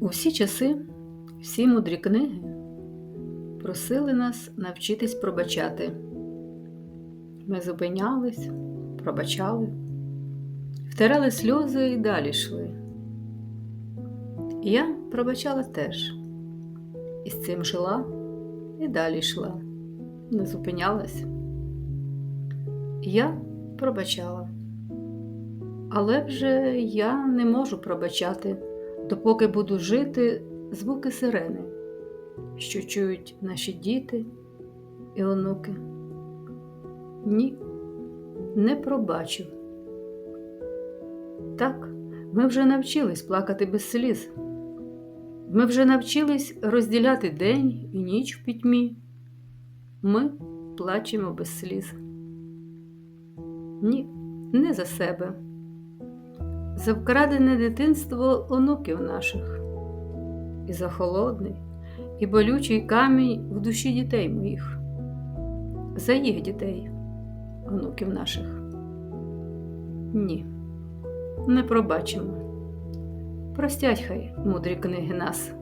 У всі часи всі мудрі книги просили нас навчитись пробачати. Ми зупинялись, пробачали, втирали сльози і далі йшли. Я пробачала теж, і з цим жила і далі йшла, не зупинялась. Я пробачала, але вже я не можу пробачати допоки буду жити звуки сирени, що чують наші діти і онуки. Ні, не пробачу. Так, ми вже навчились плакати без сліз. Ми вже навчились розділяти день і ніч в пітьмі. Ми плачемо без сліз. Ні, не за себе за вкрадене дитинство онуків наших, і за холодний і болючий камінь в душі дітей моїх, за їх дітей, онуків наших. Ні, не пробачимо. Простять хай мудрі книги нас.